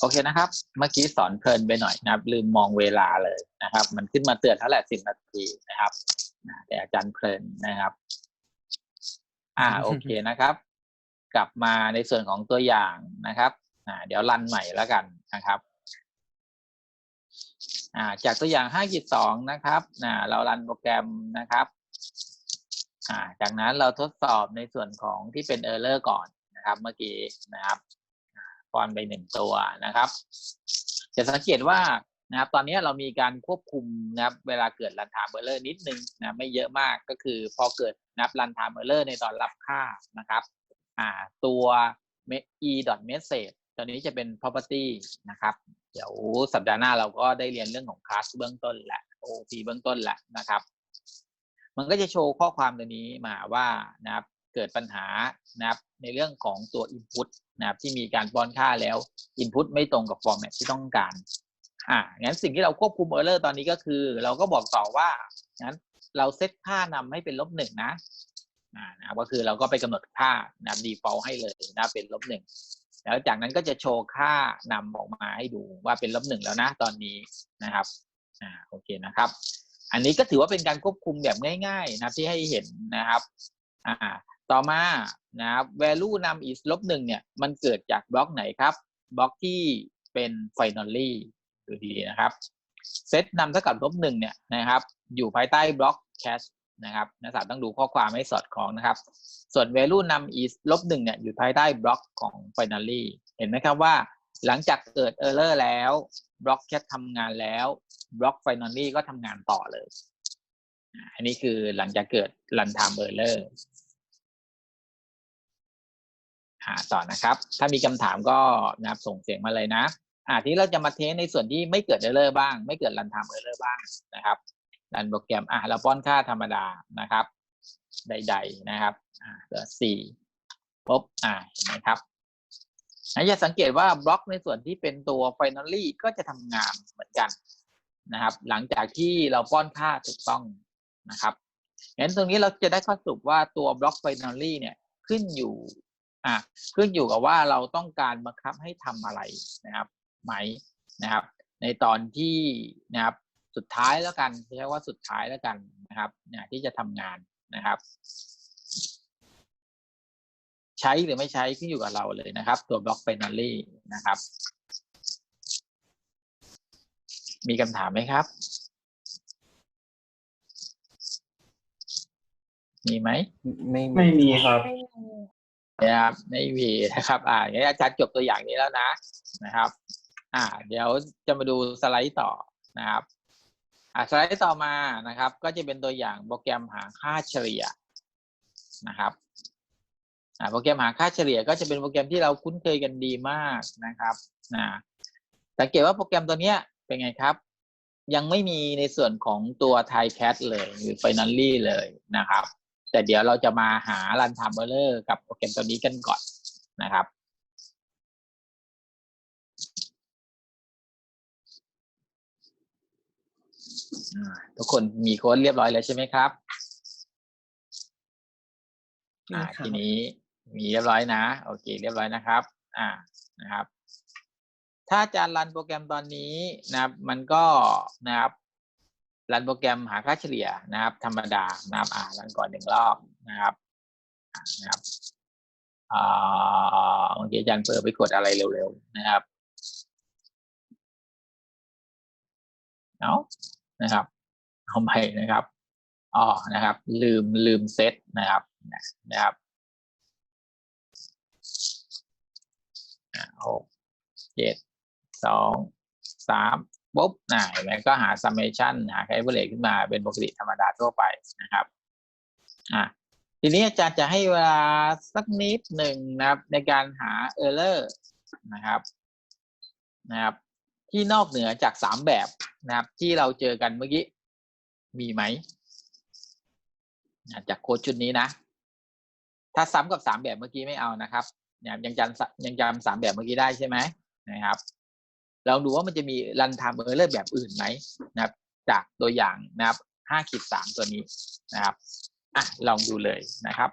โอเคนะครับ เมื่อกี้สอนเพลินไปหน่อยนะครับ ลืมมองเวลาเลยนะครับ มันขึ้นมาเตือนเท่าไหร่สิบนาทีนะครับแต่อาจารย์เพลินนะครับ อ่าโอเคนะครับ กลับมาในส่วนของตัวอย่างนะครับ อ่า เดี๋ยวรันใหม่แล้วกันนะครับ อ่า จากตัวอย่างห้าสองนะครับอ่าเรารันโปรแกรมนะครับ อ่า จากนั้นเราทดสอบในส่วนของที่เป็น error ก่อนนะครับ เมื่อกี้นะครับ อนไปหนึ่งตัวนะครับ จะสังเกตว่านะครับตอนนี้เรามีการควบคุมนะครับเวลาเกิดรัน time error นิดนึงนะไม่เยอะมากก็คือพอเกิดนับรัน time error ในตอนรับค่านะครับอ่าตัว e message ตัวนี้จะเป็น property นะครับ เดี๋ยวสัปดาห์หน้าเราก็ได้เรียนเรื่องของ class เบื้องต้นและ OP เบื้องต้นและนะครับ มันก็จะโชว์ข้อความตัวนี้มาว่านะครับ เกิดปัญหานะครับในเรื่องของตัว input นะครับที่มีการป้อนค่าแล้ว input ไม่ตรงกับ format ที่ต้องการอ่างั้นสิ่งที่เราควบคุม error ตอนนี้ก็คือ เราก็บอกต่อว่างั้นเราเซตค่านำให้เป็นลบหนึ่งนะอ่านะก็คือเราก็ไปกำหนดค่านะ default ให้เลยนะเป็นลบหนึ่งแล้วจากนั้นก็จะโชว์ค่านำออกมาให้ดูว่าเป็นลบหนึ่งแล้วนะตอนนี้นะครับอ่าโอเคนะครับ อันนี้ก็ถือว่าเป็นการควบคุมแบบง่าย ๆ นะที่ให้เห็นนะครับอ่า ต่อมานะครับ value นำ is ลบหนึ่งเนี่ย มันเกิดจากบล็อกไหนครับ บล็อกที่เป็น finally ดูดีนะครับ เซตนำเท่ากับลบหนึ่งเนี่ยนะครับ อยู่ภายใต้บล็อก cache นะครับนักศึกษาต้องดูข้อความให้สอดคล้องนะครับ ส่วน value นำ is ลบหนึ่งเนี่ย อยู่ภายใต้บล็อกของ finally เห็นไหมครับว่า หลังจากเกิด error แล้วบล็อก cache ทำงานแล้วบล็อก finally ก็ทำงานต่อเลย อันนี้คือหลังจากเกิด runtime error หาต่อนะครับ ถ้ามีคำถามก็นะครับส่งเสียงมาเลยนะ อ่าที่เราจะมาเทสในส่วนที่ไม่เกิด error บ้าง ไม่เกิด runtime error บ้างนะครับรันโปรแกรมอะเราป้อนค่าธรรมดานะครับ ใด ๆนะครับอ่าเหลือสี่ปุ๊บอ่าเห็นไหมครับนะจะสังเกตว่าบล็อกในส่วนที่เป็นตัว finally ก็จะทำงานเหมือนกันนะครับ หลังจากที่เราป้อนค่าถูกต้องนะครับงั้นตรงนี้เราจะได้ข้อสรุปว่าตัวบล็อก finally เนี่ยขึ้นอยู่ อ่าขึ้นอยู่กับว่าเราต้องการบังคับให้ทำอะไรนะครับไหมนะครับ ในตอนที่นะครับสุดท้ายแล้วกันใช้ว่าสุดท้ายแล้วกันนะครับเนี่ยที่จะทำงานนะครับ ใช้หรือไม่ใช้ขึ้นอยู่กับเราเลยนะครับ ตัวบล็อกไฟนอลี่นะครับ มีคำถามไหมครับ มีไหมไม่ไม่มีครับ นะครับไม่มีนะครับอ่างั้อาจารย์จบตัวอย่างนี้แล้วนะนะครับ อ่า เดี๋ยวจะมาดูสไลด์ต่อนะครับอ่าสไลด์ต่อมานะครับ ก็จะเป็นตัวอย่างโปรแกรมหาค่าเฉลี่ยนะครับอ่าโปรแกรมหาค่าเฉลี่ยก็จะเป็นโปรแกรมที่เราคุ้นเคยกันดีมากนะครับนะสังเกตว่าโปรแกรมตัวเนี้ยเป็นไงครับ ยังไม่มีในส่วนของตัว t h a i c a t เลยหรือ Finally เลยนะครับ แต่เดี๋ยวเราจะมาหา Runtime Error กับโปรแกรมตัวนี้กันก่อนนะครับอ่าทุกคนมีโค้ดเรียบร้อยแล้วใช่ไหมครับอ่าครับทีนี้มีเรียบร้อยนะ โอเค เรียบร้อยนะครับ อ่านะครับ ถ้าอาจารย์รันโปรแกรมตอนนี้นะครับ มันก็นะครับ รันโปรแกรมหาค่าเฉลี่ยนะครับ ธรรมดานะครับอ่ารันก่อนหนึ่งรอบนะครับนะครับอ่าเมื่อกี้อาจารย์เปิดไปกดอะไรเร็วๆนะครับเอานะครับเอาใหม่นะครับอ๋อนะครับ ลืมลืมเซตนะครับนะครับหกเจ็ดสองสาม ปุ๊บน่ะเห็นก็หา summation หา average ขึ้นมาเป็นปกติธรรมดาทั่วไปนะครับอะทีนี้อาจารย์จะให้เวลาสักนิดหนึ่งนะครับ ในการหา error นะครับนะครับ ที่นอกเหนือจากสามแบบนะครับ ที่เราเจอกันเมื่อกี้ มีไหมจากโค้ดชุดนี้นะ ถ้าซ้ำกับสามแบบเมื่อกี้ไม่เอานะครับยังจำยังจำสามแบบเมื่อกี้ได้ใช่ไหมนะครับ ลองดูว่ามันจะมีรันทามเออร์เลอร์แบบอื่นไหมนะครับ จากตัวอย่างนะครับห้าขีดสามตัวนี้นะครับอะลองดูเลยนะครับ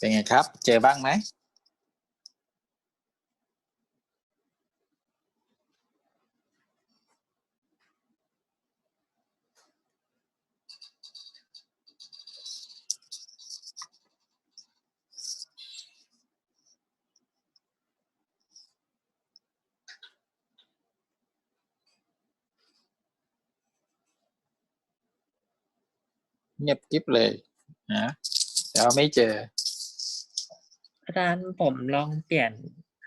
เป็นไงครับ เจอบ้างไหมเงียบกริบเลยนะแต่ว่าไม่เจอ อาจารย์ผมลองเปลี่ยน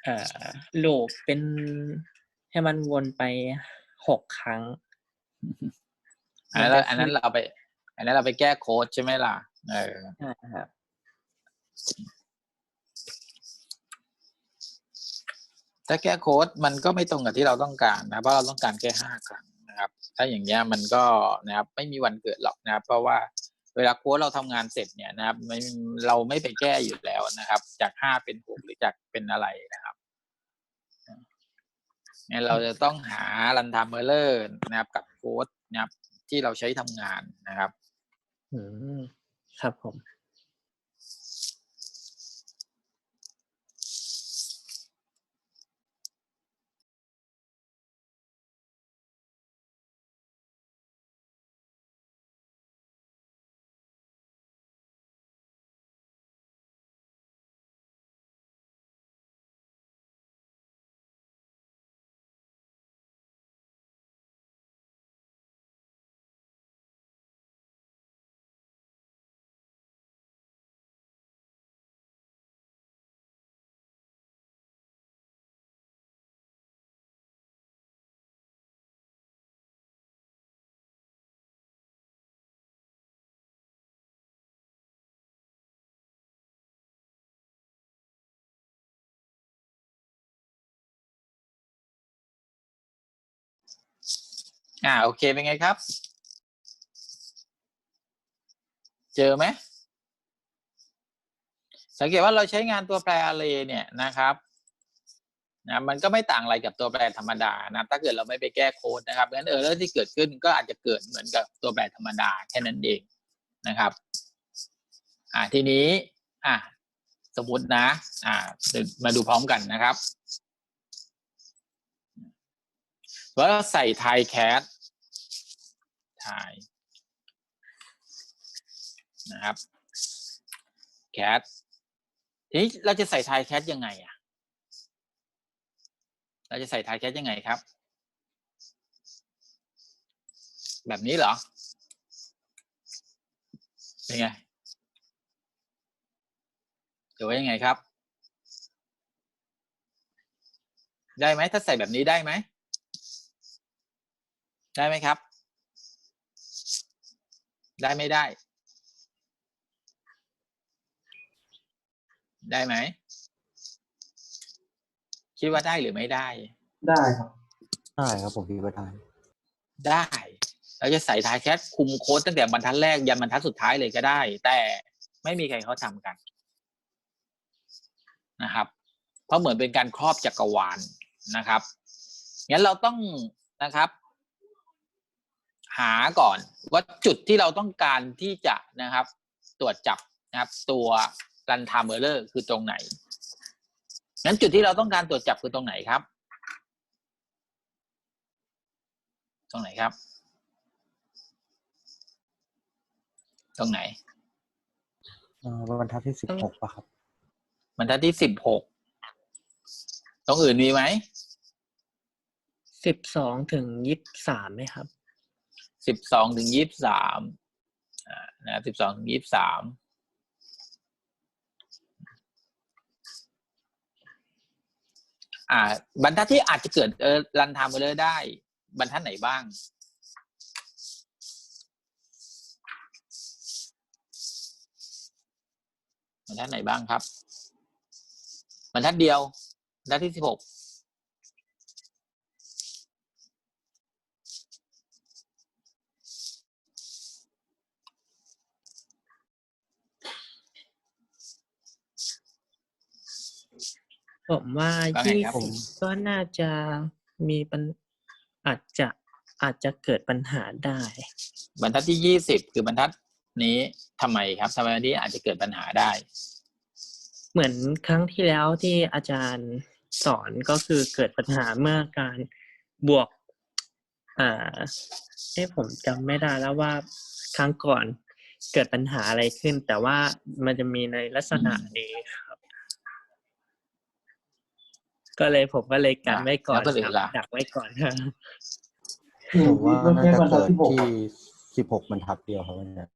เอ่อลูปเป็นให้มันวนไปหกครั้ง อันนั้นเราอันนั้นเราไป อันนั้นเราไปแก้โค้ดใช่ไหมล่ะ เออใช่ครับถ้าแก้โค้ดมันก็ไม่ตรงกับที่เราต้องการนะเพราะเราต้องการแค่ห้าครั้งนะครับ ถ้าอย่างเงี้ยมันก็นะครับ ไม่มีวันเกิดหรอกนะครับ เพราะว่า เวลาโค้ดเราทำงานเสร็จเนี่ยนะครับเราไม่ไปแก้อยู่แล้วนะครับ จากห้าเป็นหกหรือจากเป็นอะไรนะครับงั้นเราจะต้องหารันทามเมอร์เลอร์นะครับ กับโค้ดนะครับ ที่เราใช้ทำงานนะครับ อืมครับผม อ่าโอเคเป็นไงครับ เจอไหมสังเกตว่าเราใช้งานตัวแปร array เนี่ยนะครับนะมันก็ไม่ต่างอะไรกับตัวแปรธรรมดานะถ้าเกิดเราไม่ไปแก้โค้ดนะครับงั้นเออแล้วที่เกิดขึ้นก็อาจจะเกิดเหมือนกับตัวแปรธรรมดาแค่นั้นเองนะครับ อ่าทีนี้อ่าสมมตินะ อ่ามาดูพร้อมกันนะครับว่าใส่ไทยแคส ไทยนะครับแคสทีนี้เราจะใส่ไทยแคสยังไงอะ เราจะใส่ไทยแคสยังไงครับ แบบนี้เหรอ เป็นไงหรือว่ายังไงครับ ได้ไหมถ้าใส่แบบนี้ได้ไหม ได้ไหมครับ ได้ไม่ได้ ได้ไหม คิดว่าได้หรือไม่ได้ ได้ครับ ได้ครับผมคิดว่าได้ ได้เราจะใส่ทายแคทคุมโค้ดตั้งแต่บรรทัดแรกยันบรรทัดสุดท้ายเลยก็ได้ แต่ไม่มีใครเขาทำกันนะครับ เพราะเหมือนเป็นการครอบจักรวาลนะครับงั้นเราต้องนะครับ หาก่อนว่าจุดที่เราต้องการที่จะนะครับ ตรวจจับนะครับ ตัวรันทามเบอร์เลอร์คือตรงไหนงั้นจุดที่เราต้องการตรวจจับคือตรงไหนครับ ตรงไหนครับ ตรงไหนเอ่อบรรทัดที่สิบหกป่ะครับบรรทัดที่สิบหกตรงอื่นมีไหมสิบสองถึงยี่สิบสามไหมครับ สิบสองถึงยี่สิบสามอ่านะสิบสองถึงยี่สิบสามอ่า บรรทัดที่อาจจะเกิดเออรันทามไปเลยได้ บรรทัดไหนบ้าง บรรทัดไหนบ้างครับ บรรทัดเดียวบรรทัดที่สิบหก ผมว่าว่าไงยี่ครับสิบก็น่าจะมีปัญอาจจะอาจจะเกิดปัญหาได้ บรรทัดที่ยี่สิบคือบรรทัดนี้ทำไมครับทำไมอันนี้อาจจะเกิดปัญหาได้ เหมือนครั้งที่แล้วที่อาจารย์สอนก็คือเกิดปัญหาเมื่อการบวก อ่าเอ้ผมจำไม่ได้แล้วว่าครั้งก่อนเกิดปัญหาอะไรขึ้น แต่ว่ามันจะมีในลักษณะนี้ครับ ก็เลยผมก็เลยกันไว้ก่อนแล้วคนอื่คนรับล่ะดักไว้ก่อนครับผมว่าน่าจะบรรทัดเกิดที่หกที่สิบหกบรรทัดเดียวครับอาจารย์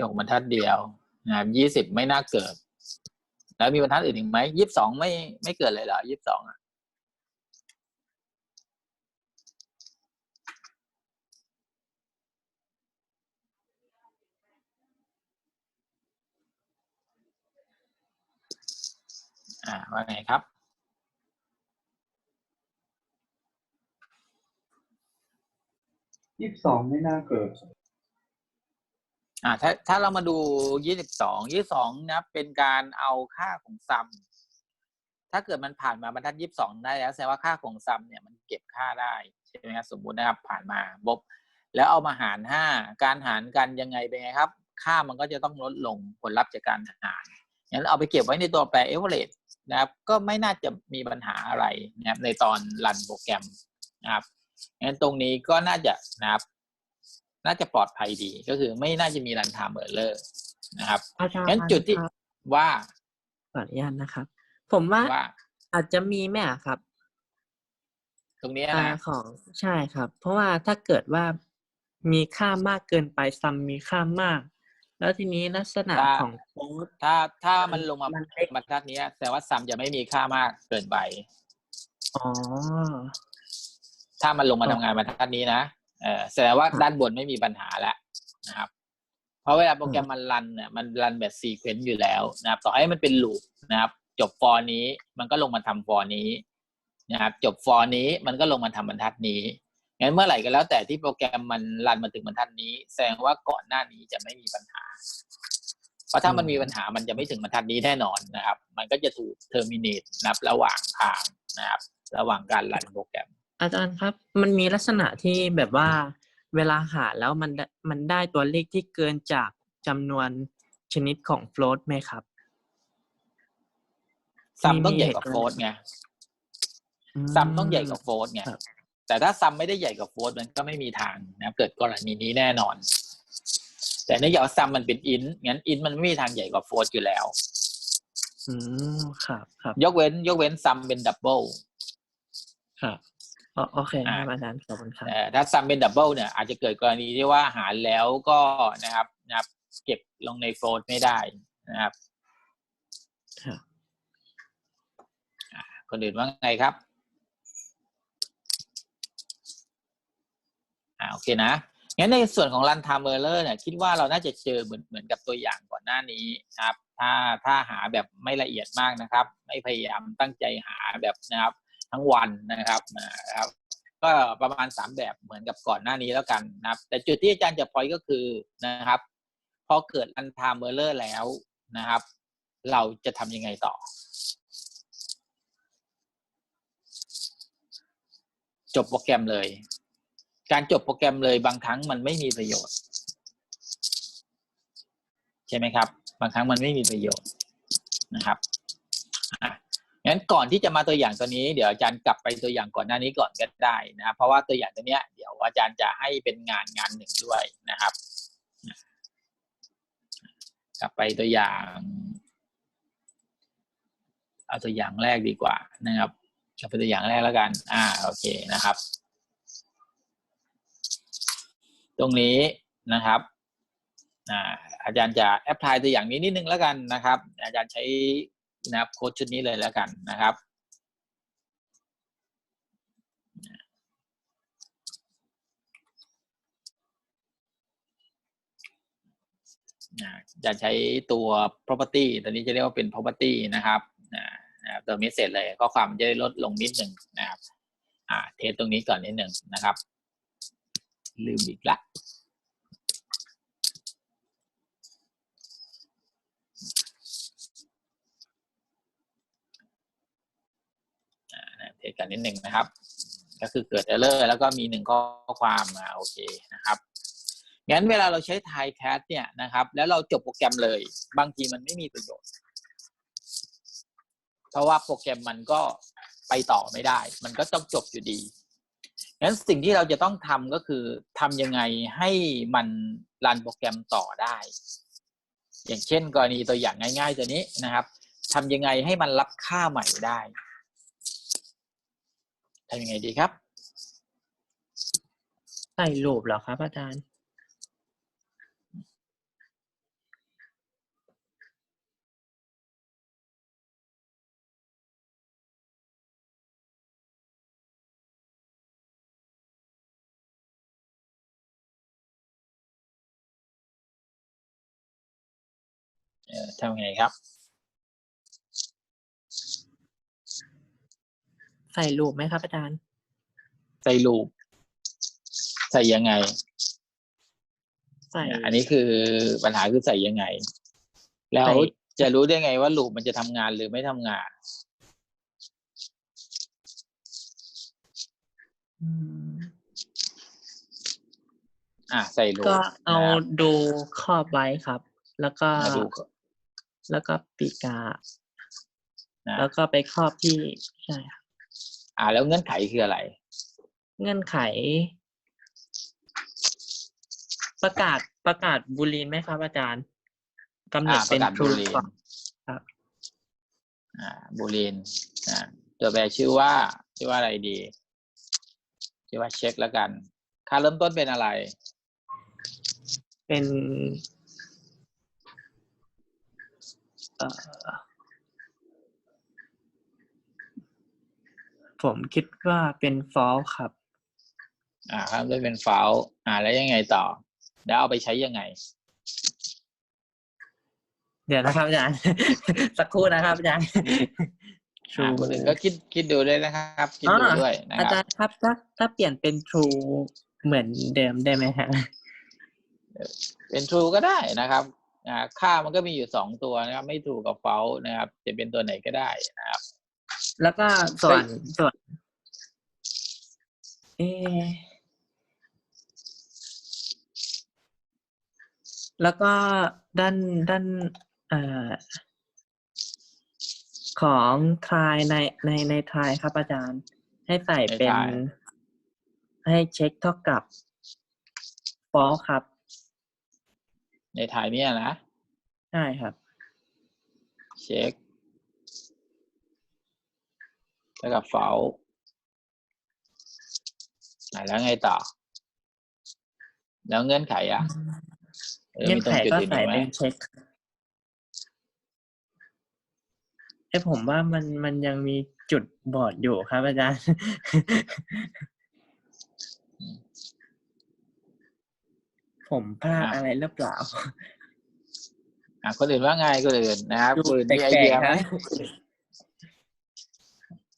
ยกบรรทัดเดียวนะครับยี่สิบไม่น่าเกิด แล้วมีบรรทัดอื่นอีกไหมยี่สิบสองไม่ไม่เกิดเลยเหรอยี่สิบสองอะอ่าว่าไงครับ ยี่สิบสองไม่น่าเกิด อ่าถ้าถ้าเรามาดูยี่สิบสองยี่สองนะเป็นการเอาค่าของซัมถ้าเกิดมันผ่านมาบรรทัดยี่สิบสองได้แล้วแสดงว่าค่าของซัมเนี่ยมันเก็บค่าได้ใช่ไหมครับสมมุตินะครับผ่านมาบบแล้วเอามาหารห้าการหารกันยังไงเป็นไงครับ ค่ามันก็จะต้องลดลงผลลัพธ์จากการหารงั้นเอาไปเก็บไว้ในตัวแปรเอเวอเรสนะครับ ก็ไม่น่าจะมีปัญหาอะไรนะครับในตอนรันโปรแกรมนะครับ งั้นตรงนี้ก็น่าจะนะครับ น่าจะปลอดภัยดี ก็คือไม่น่าจะมีรันไทม์เออร์เลอร์นะครับอาจารย์งั้นจุดที่ครับว่าขออนุญาตนะครับ ผมว่าว่าอาจจะมีแม่อะครับ ตรงเนี้ยอ่านะของใช่ครับ เพราะว่าถ้าเกิดว่ามีค่ามากเกินไปซัมมีค่ามาก แล้วทีนี้ลักษณะของโค้ดถ้าถ้ามันลงมามันเล็กบรรทัดเนี้ยแสดงว่าซัมจะไม่มีค่ามากเกินไปอ๋อ ถ้ามันลงมาทำงานบรรทัดนี้นะเออแสดงว่าด้านบนไม่มีปัญหาแล้วนะครับ เพราะเวลาโปรแกรมมันรันเนี่ยมันรันแบบซีเควนต์อยู่แล้วนะครับ ต่อให้มันเป็นลูปนะครับ จบฟอร์นี้มันก็ลงมาทำฟอร์นี้นะครับจบฟอร์นี้มันก็ลงมาทำบรรทัดนี้งั้นเมื่อไหร่ก็แล้วแต่ที่โปรแกรมมันรันมาถึงบรรทัดนี้ แสดงว่าก่อนหน้านี้จะไม่มีปัญหา เพราะถ้ามันมีปัญหามันจะไม่ถึงบรรทัดนี้แน่นอนนะครับ มันก็จะถูกเทอร์มิน e นะครับระหว่างทางนะครับ ระหว่างการรันโปรแกรม อาจารย์ครับ มันมีลักษณะที่แบบว่าเวลาหารแล้วมันได้มันได้ตัวเลขที่เกินจากจำนวนชนิดของ float ไหมครับซัมมีต้องใหญ่มีกว่าเหตุโฟการณ์ร์ไงซัมต้องใหญ่กว่าโฟร์ไงครับ แต่ถ้าซัมไม่ได้ใหญ่กว่าโฟร์มันก็ไม่มีทางนะเกิดกรณีนี้แน่นอน แต่เนื่องจากว่าซัมมันเป็นอินงั้นอินมันไม่มีทางใหญ่กว่าโฟร์อยู่แล้ว อืมครับครับยกเว้น ยกเว้นซัมเป็นดับเบิลครับอ๋อ โอเคคอ่ารับอาจารย์ขอบคุณครับแต่ถ้าซัมเป็นดับเบิลเนี่ยอาจจะเกิดกรณีที่ว่าหารแล้วก็นะครับนะครับ เก็บลงในโฟร์ไม่ได้นะครับครับคนอื่นว่าไงครับอ่าโอเคนะงั้นในส่วนของ runtime error เนี่ยคิดว่าเราน่าจะเจอเหมือนเหมือนกับตัวอย่างก่อนหน้านี้นะครับ ถ้าถ้าหาแบบไม่ละเอียดมากนะครับ ไม่พยายามตั้งใจหาแบบนะครับ ทั้งวันนะครับนะครับ ก็ประมาณสามแบบเหมือนกับก่อนหน้านี้แล้วกันนะครับ แต่จุดที่อาจารย์จะพอยก็คือนะครับ พอเกิด runtime error แล้วนะครับ เราจะทำยังไงต่อ จบโปรแกรมเลย การจบโปรแกรมเลยบางครั้งมันไม่มีประโยชน์ ใช่ไหมครับ บางครั้งมันไม่มีประโยชน์นะครับ งั้นก่อนที่จะมาตัวอย่างตัวนี้เดี๋ยวอาจารย์กลับไปตัวอย่างก่อนหน้านี้ก่อนก็ได้นะเพราะว่าตัวอย่างตัวเนี้ยเดี๋ยวอาจารย์จะให้เป็นงานงานหนึ่งด้วยนะครับ กลับไปตัวอย่างเอาตัวอย่างแรกดีกว่านะครับกลับไปตัวอย่างแรกแล้วกัน อ่า โอเคนะครับ ตรงนี้นะครับ อ่า อาจารย์จะแอพพลายตัวอย่างนี้นิดนึงแล้วกันนะครับ อาจารย์ใช้ นะครับโค้ดชุดนี้เลยแล้วกันนะครับจะใช้ตัว property ตัวนี้จะเรียกว่าเป็น property นะครับอ่านะตัว message เลยข้อความจะได้ลดลงนิดหนึ่งนะครับอ่าเทสตรงนี้ก่อนนิดหนึ่งนะครับ ลืมอีกละอ่า เทสกันนิดหนึ่งนะครับ ก็คือเกิด error แล้วก็มีหนึ่งข้อความมาโอเคนะครับงั้นเวลาเราใช้ Thai Cat เนี่ยนะครับ แล้วเราจบโปรแกรมเลย บางทีมันไม่มีประโยชน์ เพราะว่าโปรแกรมมันก็ไปต่อไม่ได้ มันก็ต้องจบอยู่ดีงั้นสิ่งที่เราจะต้องทำก็คือทำยังไงให้มันรันโปรแกรมต่อได้ อย่างเช่น กรณีตัวอย่างง่าย ๆ ตัวนี้นะครับทำยังไงให้มันรับค่าใหม่ได้ ทำยังไงดีครับ ใส่รูปเหรอครับ อาจารย์ เออทำยังไงครับ ใส่รูปไหมครับอาจารย์ ใส่ลูป ใส่ยังไง ใส่ อันนี้คือปัญหาคือใส่ยังไง แล้วใส่จะรู้ได้ไงว่าลูปมันจะทำงานหรือไม่ทำงานอืมอะใส่ลูปก็เอานะครับดูครอบไว้ครับ แล้วก็มาดูแล้วก็ปีกานะแล้วก็ไปครอบที่ใช่ครับ อ่า แล้วเงื่อนไขคืออะไร เงื่อนไข ประกาศประกาศบูลีนไหมครับ อาจารย์กำหนอ่าดปเป็ระนกาศทบูรูลีนก่อนครับ อ่าบูลีนอ่าตัวแปรชื่อว่า ชื่อว่าอะไรดีชื่อว่าเช็คแล้วกัน ค่าเริ่มต้นเป็นอะไร เป็น เอ่อ ผมคิดว่าเป็นฟอลครับ อ่าค่าเริ่มต้นเป็นฟาลอ่าแล้วยังไงต่อ แล้วเอาไปใช้ยังไง เดี๋ยวนะครับอาจารย์ สักครู่นะครับอาจารย์อ่าคนอื่นก็คิดคิดดูด้วยนะครับ คิดดูด้วยนะอาคจารับรย์ครับถ้าถ้าเปลี่ยนเป็น true เหมือนเดิมได้ไหมฮะเป็น true ก็ได้นะครับอ่าค่ามันก็มีอยู่สองตัวนะครับ ไม่ true กับ false นะครับ จะเป็นตัวไหนก็ได้นะครับ แล้วก็ส่วนเฮ้ยส่วนเออแล้วก็ด้านด้านเอ่อของทายในในในทายครับอาจารย์ ให้ใส่เป็นใน try ให้เช็คเท่ากับฟอลครับ ในถ่ายเนี่ยนะ ใช่ครับ เช็ค แล้วกับ false อ่าแล้วไงต่อ แล้วเงื่อนไขอะเออเงื่อมีนตรไขงจุดก็อื่นใส่อีกไหมเป็นเช็คไอยผมว่ามันมันยังมีจุดบอดอยู่ครับอาจารย์ผมพลาดอะไรหรือเปล่าอะคนอื่นว่าไงคนอื่นนะครับดูคนอื่นมีไอแปลกๆเดียไหม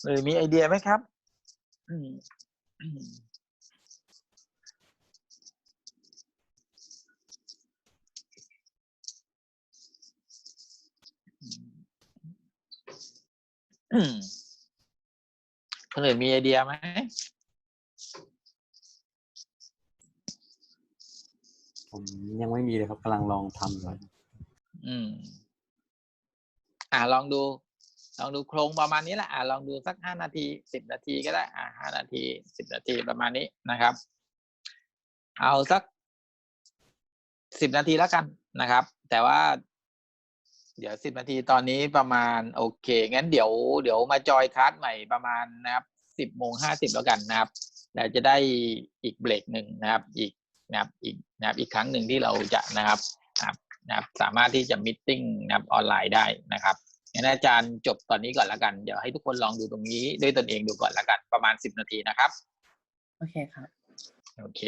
ครับคนอื่นมีไอเดียไหมครับคนอื่นมีไอเดียไหมผมยังไม่มีเลยครับกำลังลองทำอยู่อืม อ่าลองดู ลองดูโครงประมาณนี้แหละอ่าลองดูสักห้านาทีสิบนาทีก็ได้อ่าห้านาทีสิบนาทีประมาณนี้นะครับ เอาสักสิบนาทีแล้วกันนะครับ แต่ว่า เดี๋ยวสิบนาทีตอนนี้ประมาณ โอเค งั้นเดี๋ยว เดี๋ยวมาจอยคลาสใหม่ประมาณนะครับสิบโมงห้าสิบแล้วกันนะครับแล้วจะได้อีกเบรกหนึ่งนะครับ อีกนะครับอีกนะครับอีกครั้งหนึ่งที่เราจะนะครับนะครับนะครับสามารถที่จะมิทติ้งนะครับออนไลน์ได้นะครับ งั้นอาจารย์จบตอนนี้ก่อนแล้วกัน เดี๋ยวให้ทุกคนลองดูตรงนี้ด้วยตนเองดูก่อนแล้วกัน ประมาณสิบนาทีนะครับ โอเคครับ โอเค